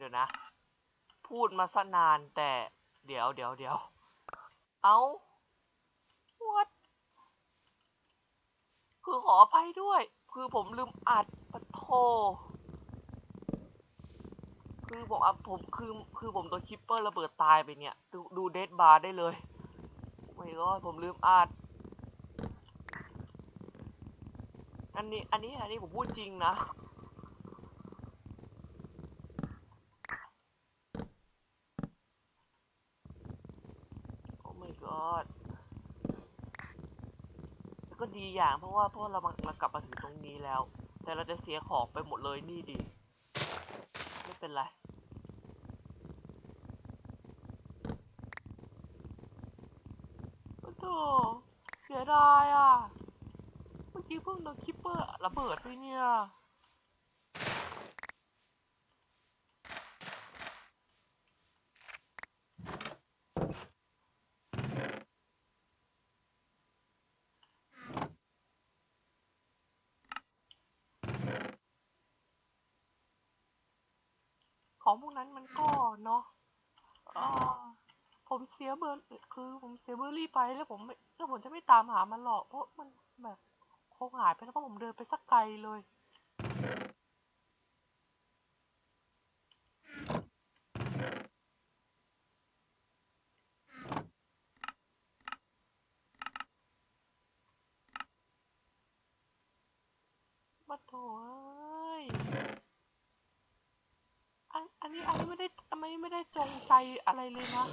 เดี๋ยวนะ พูดมาซะนานแต่เดี๋ยวเดี๋ยวเดี๋ยว เอาวัดคือขออภัยด้วย คือผมลืมอัดปะโท คือบอกอะผมคือคือผมโดนคิปเปอร์ระเบิดตายไปเนี่ย ดูดูเดดบาร์ได้เลยไม่ก็ผมลืมอัดอันนี้อันนี้อันนี้ผมพูดจริงนะ โอ้ my god แล้วก็ ดีอย่างเพราะว่าพวกเรามาเรากลับมาถึงตรงนี้แล้ว แต่เราจะเสียของไปหมดเลยนี่ดี ไม่เป็นไรโอ้โหเสียดายอะ เมื่อกี้เพิ่งโดนคิปเปอร์ระเบิดไปเนี่ย ของพวกนั้นมันก็เนาะอ่าผมเสียเบอร์คือผมเสียเบอร์รี่ไปแล้วผมแล้วผมจะไม่ตามหามันหรอกเพราะมันแบบคงหายไปแล้วเพราะผมเดินไปสักไกลเลยมาโถเอ้ย อันอันนี้อันนี้ไม่ ไม่ได้จงใจอะไรเลยนะ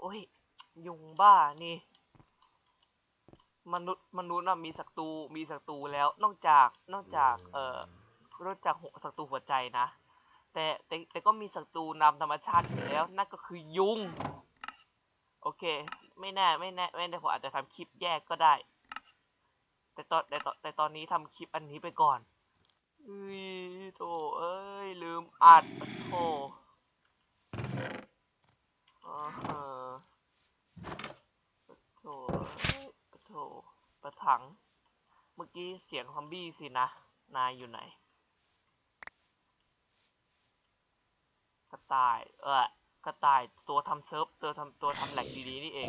โอ้ย ยุงบ้านี่ มนุษย์มนุษย์น่ะมีศัตรูมีศัตรูแล้ว นอกจากนอกจาก เอ่อนอกจากหัวศัตรูหัวใจนะแต่แต่แต่ก็มีศัตรูนำธรรมชาติอยู่แล้วนั่นก็คือยุง โอเค ไม่แน่ไม่แน่ไม่แน่ผมอาจจะทำคลิปแยกก็ได้ แต่ตอนแต่ตอนแต่ตอนนี้ทำคลิปอันนี้ไปก่อนอุ้ยโถเอ้ยลืมอัดโถอ่าฮะโถเอ้ยโถ ประถัง เมื่อกี้เสียงซอมบี้สินะ นายอยู่ไหน กระต่าย เออกระต่ายตัวทำเซิร์ฟตัวทำตัวทำแหลกดีๆนี่เอง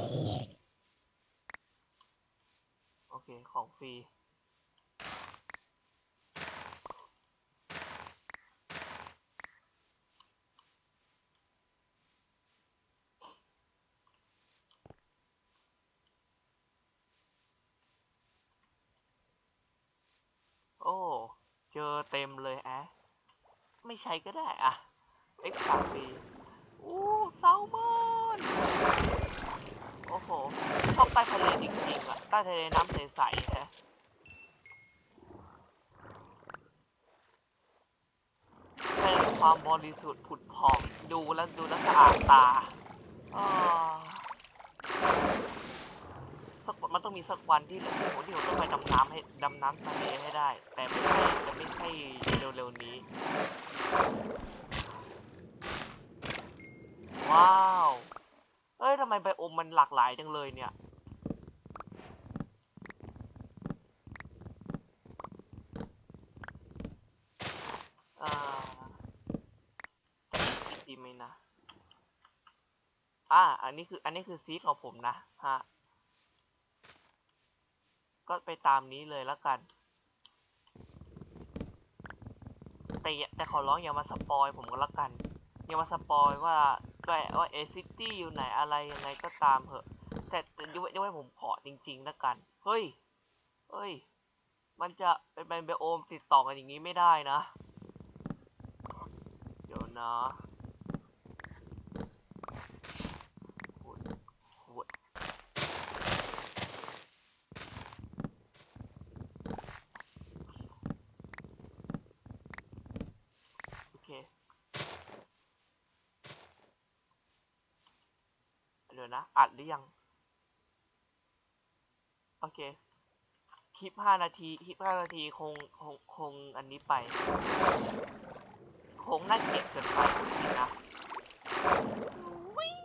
โอเค ของฟรี โอ้ เจอเต็มเลยแอะ ไม่ใช้ก็ได้อะเอ็กซ์สามปีอู้แซลมอนโอ้โหชอบใต้ทะเลจริงๆอะใต้ทะเลน้ำใสๆแฮะเป็นความบริสุทธิ์ผุดผ่องดูแล้วดูแล้วสะอาดตาอ่าสักวันมันต้องมี สักวันที่โอ้โหที่ผมต้องไปดำน้ำให้ดำน้ำทะเลให้ได้ แต่ไม่ใช่จะไม่ใช่เร็วๆนี้ ว้าวเอ้ยทำไมไบโอมมันหลากหลายจังเลยเนี่ยอ่าดีไหมนะ อ่า อันนี้คือ อันนี้คือซีของผมนะ ฮะ ก็ไปตามนี้เลยแล้วกัน แต่แต่ขอร้องอย่ามาสปอยผมก็แล้วกัน อย่ามาสปอยว่าก็ว่าเอซิตี้อยู่ไหนอะไรยังไงก็ตามเหอะ แต่ยกเว้นยกเว้นผมขอจริงๆแล้วกัน เฮ้ย เฮ้ย มันจะเป็นเป็นไบโอมติดต่อกันอย่างนี้ไม่ได้นะ เดี๋ยวนะโอ้ยโอ้ยโอเค เดี๋ ยวนะ อัดหรือยัง โอเค คลิปห้านาที คลิปห้านาทีคงคงคงอันนี้ไป คงน่าเก็บเกินไปจริงนะวิ่ง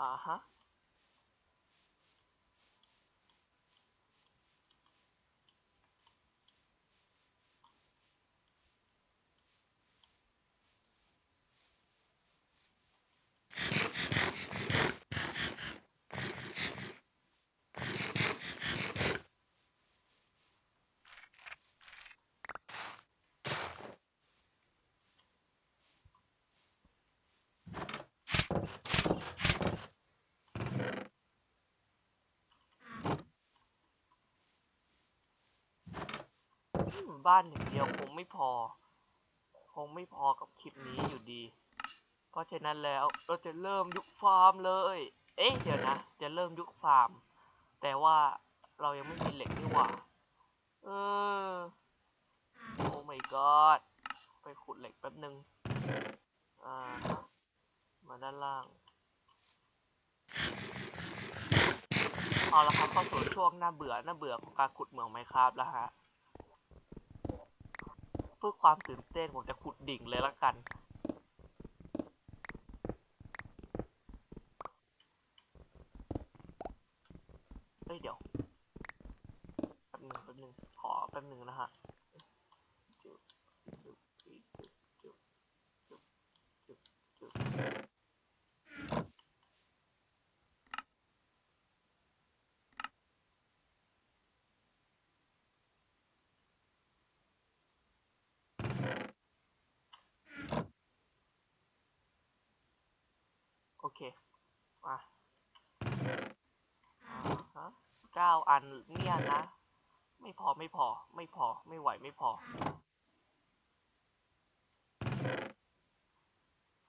อ่าฮะ อืม บ้านอย่างเดียวคงไม่พอ คงไม่พอกับคลิปนี้อยู่ดี เพราะฉะนั้นแล้วเราจะเริ่มยุคฟาร์มเลย เอ๊ะเดี๋ยวนะ จะเริ่มยุคฟาร์ม แต่ว่าเรายังไม่มีเหล็กนี่หว่า เออ โอ้ my god ไปขุดเหล็กแป๊บนึง อ่า มาด้านล่าง เอาละครับเข้าสู่ช่วงน่าเบื่อน่าเบื่อของการขุดเหมืองไมครับแล้วฮะ พื่อความตื่นเต้นผมจะขุดดิ่งเลยละกัน เฮ้ยเดี๋ยวแป๊บหนึงแป๊บหนึงขอแป๊บหนึงนะฮะ อเค มาอะเก้าอันเนี่ยนะ ไม่พอไม่พอ ไม่พอไม่ไหวไม่พอ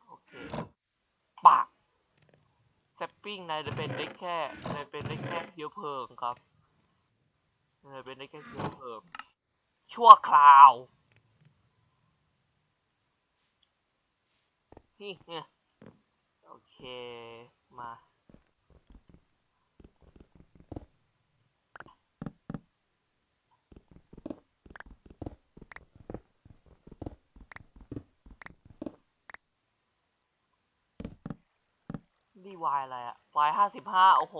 โอเคปากแซปปิ้งนายจะเป็นได้แค่นายเป็นได้แค่เชื้อเพลิงครับนายเป็นได้แค่เชื้อเพลิง ชั่วคราว นี่เนี่ย โอเค มานี่วายอะไรอะวายห้าสิบห้าโอ้โห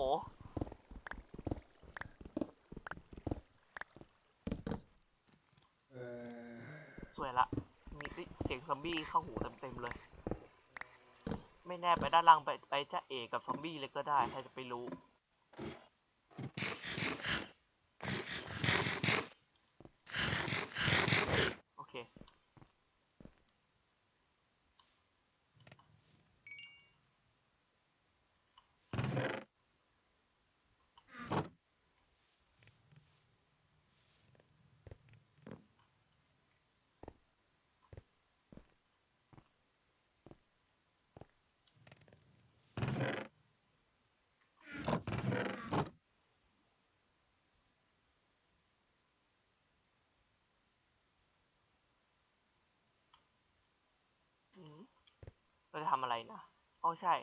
สวยละ มีเสียงซอมบี้เข้าหูเต็มๆเลย ไม่แน่ไปด้านล่างไปไปจะเอกกับซอมบี้เลยก็ได้ใครจะไปรู้ จะทำอะไรนะอ๋อใช่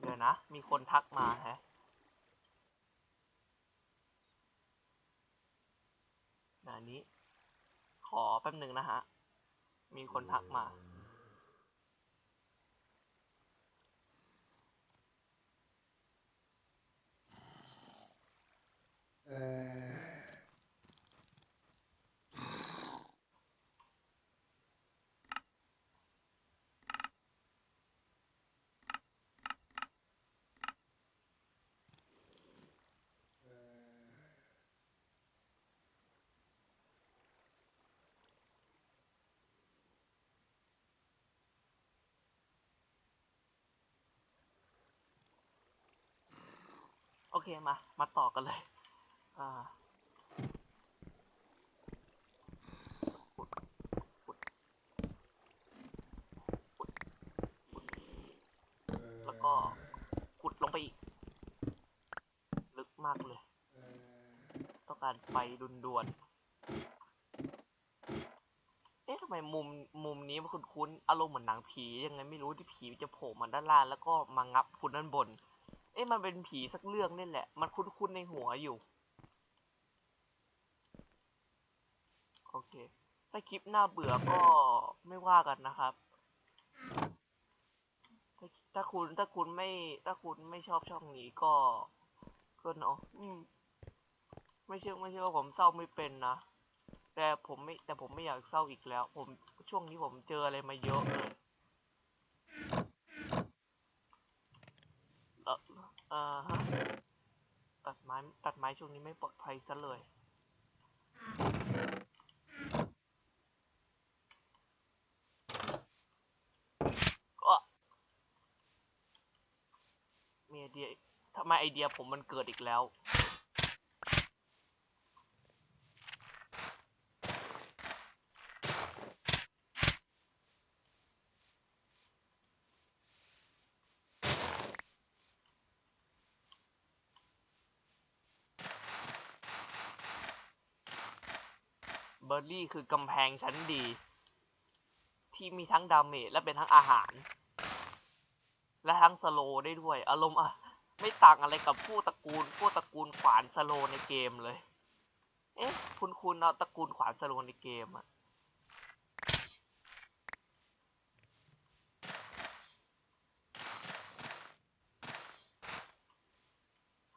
เดี๋ยวนะ มีคนทักมาแฮะ นนี้ ขอแป๊บหนึ่งนะฮะ มีคนทักมา เออ โอเคมา มาต่อกันเลยอ่าขุดขุดขุดขุดแล้วก็ขุดลงไปอีก ลึกมากเลยต้องการไฟด่วน เอ๊ะทำไมมุมมุมนี้มันคุ้นๆอารมณ์เหมือนหนังผียังไงไม่รู้ที่ผีจะโผล่มาด้านล่างแล้วก็มางับคุณด้านบน เอ๊ะมันเป็นผีสักเรื่องนี่แหละ มันคุ้นๆในหัวอยู่ โอเค ถ้าคลิปหน้าเบื่อก็ไม่ว่ากันนะครับถ้าถ้าคุณถ้าคุณไม่ ถ้าคุณไม่ชอบช่องนี้ก็ก็เนาะไม่เชื่อไม่เชื่อว่าผมเศร้าไม่เป็นนะ แต่ผมไม่แต่ผมไม่อยากเศร้าอีกแล้ว ผมช่วงนี้ผมเจออะไรมาเยอะเลยเอออ่าฮะตัดไม้ตัดไม้ช่วงนี้ไม่ปลอดภัยซะเลยก็มีไอเดียทำไมไอเดียผมมันเกิดอีกแล้ว ร์รี่คือกำแพงชั้นดี ที่มีทั้งดาเมจและเป็นทั้งอาหาร และทั้งสโลได้ด้วย อารมณ์อะไม่ต่างอะไรกับผู้ตระกูลผู้ตระกูลขวานสโลในเกมเลย เอ๊ะ คุณคุณเอาตระกูลขวานสโลในเกมอะ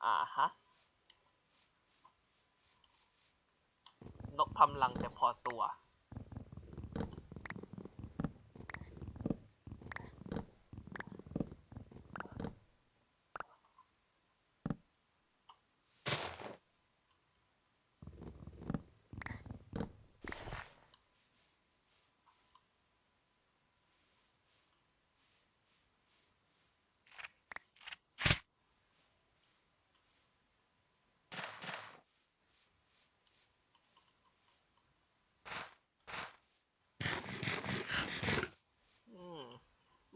อ่าฮะ นก ทำรังแต่พอ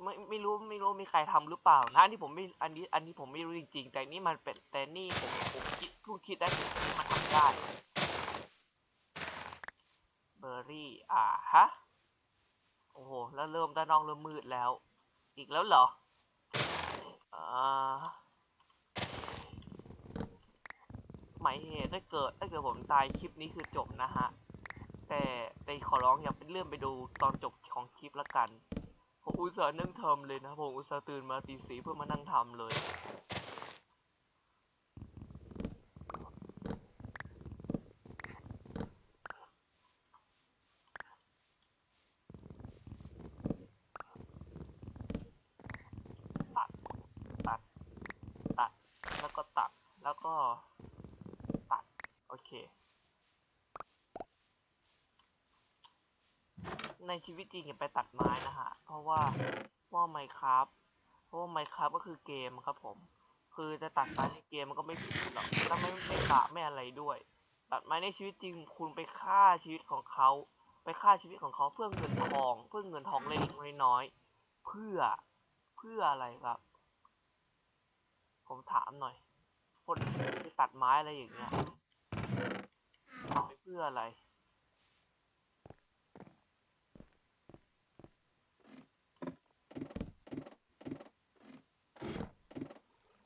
ม ไม่รู้ไม่รู้มีใครทำหรือเปล่านะอันนี้ผมไม่อันนี้อันนี้ผมไม่รู้จริงๆ แต่นี่มันเป็นแต่นี่ผมผมคิดเพิ่งคิดได้ที่มันทำได้เบอร์รี่อ่าฮะโอ้โหแล้วเริ่มด้านนอกเริ่มมืดแล้ว อีกแล้วเหรออ่าหมายเหตุถ้าเกิดถ้าเกิดผมตายคลิปนี้คือจบนะฮะแต่แต่ขอร้องอย่าเป็นเลื่อนไปดูตอนจบของคลิปละกัน ผมอุตส่าห์นั่งทำเลยนะ ผมอุตส่าห์ตื่นมาตีสีเพื่อมานั่งทำเลย ตัด ตัด ตัด แล้วก็ตัด แล้วก็ตัด โอเค ในชีวิตจริงอย่าไปตัดไม้นะฮะ เพราะว่าว่าไมครับเพราะว่าไมครับก็คือเกมครับผม คือจะตัดไม้ในเกมมันก็ไม่ผิดหรอกแล้วไม่ไม่บาปไม่อะไรด้วย ตัดไม้ในชีวิตจริงคุณไปฆ่าชีวิตของเขาไปฆ่าชีวิตของเขาเพื่อเงินทองเพื่อเงินทองเล็กน้อยเพื่อเพื่ออะไรครับ ผมถามหน่อย คนไปตัดไม้อะไรอย่างเงี้ยทำไปเพื่ออะไร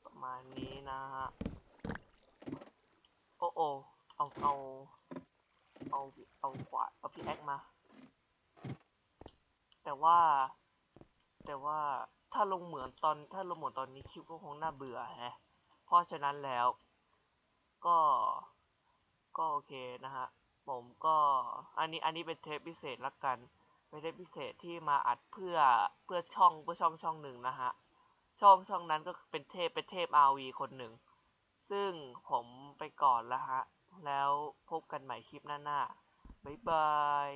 ประมา ณนี้นะฮะ โอ้โอเอาเอาเอาเอาขวาเอาพี่แอคมา แต่ว่า แต่ว่าถ้าลงเหมือนตอน ถ้าลงเหมือนตอนนี้คลิปก็คงน่าเบื่อแฮะ เพราะฉะนั้นแล้ว ก็ ก็โอเคนะฮะ ผมก็ อันนี้ อันนี้เป็นเทปพิเศษละกัน เป็นเทปพิเศษที่มาอัดเพื่อ เพื่อช่อง เพื่อช่องช่องหนึ่งนะฮะ ช่องช่องนั้นก็เป็นเทพเป็นเทพอวีคนหนึ่ง ซึ่งผมไปก่อนแล้วฮะ แล้วพบกันใหม่คลิปหน้าๆบ๊ายบาย